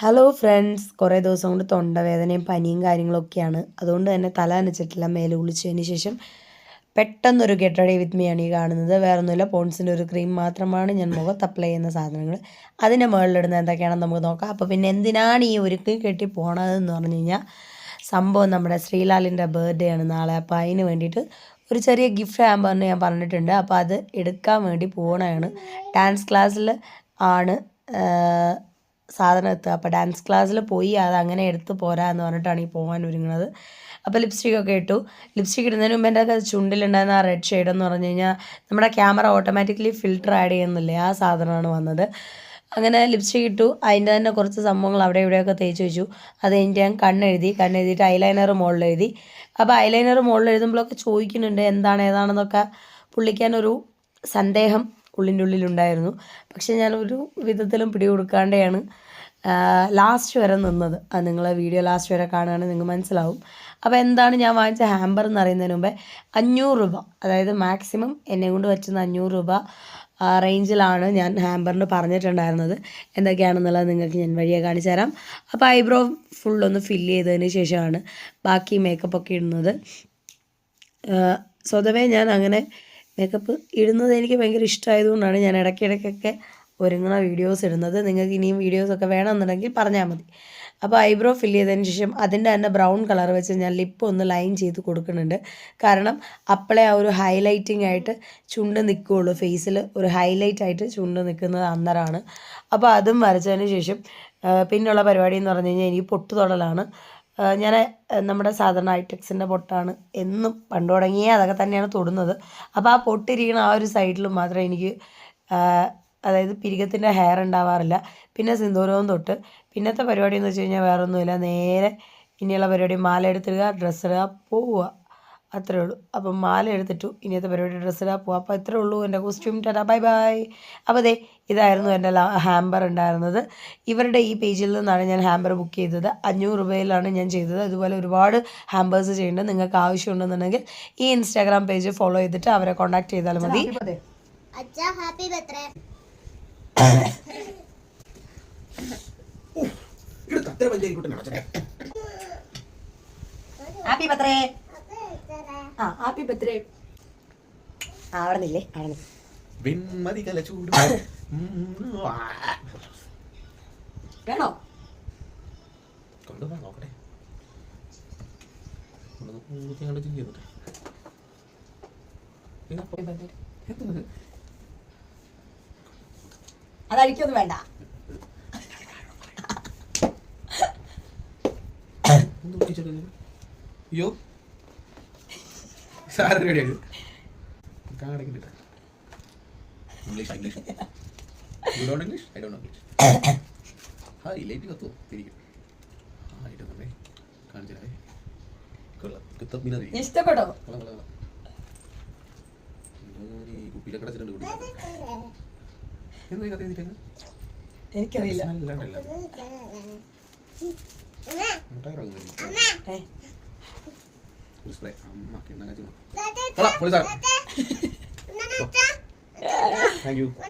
Hello friends കുറേ ദിവസം കൊണ്ട് തൊണ്ടവേദനയും പനിയും കാര്യങ്ങളൊക്കെയാണ്. അതുകൊണ്ട് തന്നെ തല അനച്ചിട്ടില്ല മേലെ കുളിച്ചതിന് ശേഷം പെട്ടെന്നൊരു ഗെറ്റ് വിത്ത് മീ ആണ് ഈ കാണുന്നത്. വേറെ ഒന്നുമില്ല പോൺസിന്റെ ഒരു ക്രീം മാത്രമാണ് ഞാൻ മുഖത്ത് അപ്ലൈ ചെയ്യുന്ന സാധനങ്ങൾ. അതിന്റെ മുകളിലിടുന്നത് എന്തൊക്കെയാണെന്ന് നമുക്ക് നോക്കാം. അപ്പോൾ പിന്നെ എന്തിനാണ് ഈ ഒരുക്കി കെട്ടി പോണതെന്ന് പറഞ്ഞു കഴിഞ്ഞാൽ സംഭവം നമ്മുടെ ശ്രീലാലിന്റെ ബർത്ത്ഡേ ആണ് നാളെ. അപ്പോൾ അതിന് വേണ്ടിയിട്ട് ഒരു ചെറിയ ഗിഫ്റ്റ് ഹാമ്പറിന് ഞാൻ പറഞ്ഞിട്ടുണ്ട്. അപ്പോൾ അത് എടുക്കാൻ വേണ്ടി പോകണതാണ് ഡാൻസ് ക്ലാസ്സിൽ ആണ് സാധനം എത്തുക. അപ്പോൾ ഡാൻസ് ക്ലാസ്സിൽ പോയി അത് അങ്ങനെ എടുത്ത് പോരാ എന്ന് പറഞ്ഞിട്ടാണ് ഈ പോകാൻ ഒരുങ്ങുന്നത്. അപ്പോൾ ലിപ്സ്റ്റിക് ഒക്കെ ഇട്ടു. ലിപ്സ്റ്റിക് ഇടുന്നതിന് മുമ്പ് എന്റെ ചുണ്ടിലുണ്ടായിരുന്ന ആ റെഡ് ഷെയ്ഡ് എന്ന് പറഞ്ഞു കഴിഞ്ഞാൽ നമ്മുടെ ക്യാമറ ഓട്ടോമാറ്റിക്കലി ഫിൽറ്റർ ആഡ് ചെയ്യുന്നില്ലേ? ആ സാധനമാണ് വന്നത്. അങ്ങനെ ലിപ്സ്റ്റിക് ഇട്ടു. അതിന്റെ തന്നെ കുറച്ച് സംഭവങ്ങൾ അവിടെ ഇവിടെയൊക്കെ തേച്ച് വെച്ചു. അത് കഴിഞ്ഞിട്ട് ഞാൻ കണ്ണെഴുതി. കണ്ണെഴുതിയിട്ട് ഐലൈനർ മുകളിൽ എഴുതി. അപ്പോൾ ഐലൈനർ മുകളിൽ എഴുതുമ്പോഴൊക്കെ ചോദിക്കുന്നുണ്ട് എന്താണ് ഏതാണെന്നൊക്കെ പുള്ളിക്കാനൊരു സന്ദേഹം ഉള്ളിന്റെ ഉള്ളിലുണ്ടായിരുന്നു. പക്ഷെ ഞാൻ ഒരു വിധത്തിലും പിടികൊടുക്കാണ്ടെയാണ് ലാസ്റ്റ് വരെ നിന്നത്. അത് നിങ്ങളെ വീഡിയോ ലാസ്റ്റ് വരെ കാണുകയാണെങ്കിൽ നിങ്ങൾക്ക് മനസ്സിലാവും. അപ്പോൾ എന്താണ് ഞാൻ വാങ്ങിച്ച ഹാമ്പർ എന്ന് അറിയുന്നതിന് മുമ്പേ അഞ്ഞൂറ് രൂപ അതായത് മാക്സിമം എന്നെ കൊണ്ട് വെച്ചുന്ന അഞ്ഞൂറ് രൂപ റേഞ്ചിലാണ് ഞാൻ ഹാമ്പറിന് പറഞ്ഞിട്ടുണ്ടായിരുന്നത്. എന്തൊക്കെയാണെന്നുള്ളത് നിങ്ങൾക്ക് ഞാൻ വഴിയെ കാണിച്ചു തരാം. അപ്പോൾ ഐബ്രോ ഫുള്ളൊന്ന് ഫില്ല് ചെയ്തതിന് ശേഷമാണ് ബാക്കി മേക്കപ്പൊക്കെ ഇടുന്നത്. സ്വതവേ ഞാൻ അങ്ങനെ മേക്കപ്പ് ഇടുന്നത് എനിക്ക് ഭയങ്കര ഇഷ്ടമായതുകൊണ്ടാണ് ഞാൻ ഇടയ്ക്കിടയ്ക്കൊക്കെ ഒരുങ്ങുന്ന വീഡിയോസ് ഇടുന്നത്. നിങ്ങൾക്ക് ഇനിയും വീഡിയോസൊക്കെ വേണമെന്നുണ്ടെങ്കിൽ പറഞ്ഞാൽ മതി. അപ്പോൾ ഐബ്രോ ഫില്ല് ചെയ്തതിന് ശേഷം അതിന്റെ തന്നെ ബ്രൗൺ കളർ വെച്ച് ഞാൻ ലിപ്പ് ഒന്ന് ലൈൻ ചെയ്ത് കൊടുക്കുന്നുണ്ട്. കാരണം അപ്പോളെ ആ ഒരു ഹൈലൈറ്റിംഗ് ആയിട്ട് ചുണ്ട് നിൽക്കുകയുള്ളൂ. ഫേസിൽ ഒരു ഹൈലൈറ്റ് ആയിട്ട് ചുണ്ട് നിൽക്കുന്നത് അന്നേരമാണ്. അപ്പോൾ അതും വരച്ചതിന് ശേഷം പിന്നെയുള്ള പരിപാടി എന്ന് പറഞ്ഞു കഴിഞ്ഞാൽ എനിക്ക് പൊട്ട് തൊടലാണ് ഞാൻ നമ്മുടെ സാധാരണ ഐടെക്സിന്റെ പൊട്ടാണ് എന്നും പണ്ട് തുടങ്ങിയേ അതൊക്കെ തന്നെയാണ് തൊടുന്നത്. അപ്പോൾ ആ പൊട്ടിരിക്കുന്ന ആ ഒരു സൈഡിൽ മാത്രമേ എനിക്ക് അതായത് പിരികത്തിന്റെ ഹെയർ ഉണ്ടാവാറില്ല. പിന്നെ സിന്ദൂരവും തൊട്ട്. പിന്നത്തെ പരിപാടി എന്ന് വെച്ച് കഴിഞ്ഞാൽ വേറെ ഒന്നുമില്ല നേരെ ഇനിയുള്ള പരിപാടി മാല എടുത്തിടുക ഡ്രസ്സ് ഇടുക പോവുക. അത്രേ ഉള്ളൂ. അപ്പം മാല എടുത്തിട്ടു. ഇനിയത്തെ പരിപാടി ഡ്രസ്സ് ഇടുക പോവുക അപ്പോൾ ഇത്രേ ഉള്ളൂ എന്റെ കോസ്റ്റ്യൂം ടാറ്റാ. ബൈ ബൈ അപ്പോൾ അതെ ഇതായിരുന്നു എന്റെ ഹാമ്പർ ഉണ്ടായിരുന്നത്. ഇവരുടെ ഈ പേജിൽ നിന്നാണ് ഞാൻ ഹാമ്പർ ബുക്ക് ചെയ്തത്. അഞ്ഞൂറ് രൂപയിലാണ് ഞാൻ ചെയ്തത്. അതുപോലെ ഒരുപാട് ഹാമ്പേഴ്സ് ചെയ്യുന്നുണ്ട്. നിങ്ങൾക്ക് ആവശ്യമുണ്ടെന്നുണ്ടെങ്കിൽ ഈ ഇൻസ്റ്റാഗ്രാം പേജ് ഫോളോ ചെയ്തിട്ട് അവരെ കോൺടാക്ട് ചെയ്താൽ മതി. ഹാപ്പി പത്രേ ഹാപ്പി ബർത്ത്ഡേ ആ ഹാപ്പി ബർത്ത്ഡേ ചൂട്. വേണോ? നോക്കട്ടെ. ചെയ്തിട്ട് അതഴിക്കൊന്നും വേണ്ട. അയ്യോ. സാറ് റെഡിയാക്കി കാണിക്കില്ല English English you don't English I don't English hi light കത്തോ തിരിക്കും ആ ഇട്ട് തന്നെ കാണിച്ചേ കൊള്ളാം. കിത്തപ്പിനറി ഇഷ്ടപ്പെട്ടോ? കൊള്ളാം കൊള്ളാം കൊള്ളാം. ഈ കുപ്പിയിലൊക്കെ അടച്ചിട്ടുണ്ട് എന്താ കത്തി എഴുതിട്ടേക്ക് എനിക്കറിയില്ല. നല്ലതല്ല ഏ, ഒരു സ്പ്രേ അമ്മ കിണ്ണ കൊള്ളാം പൊളി സാർ താങ്ക് യു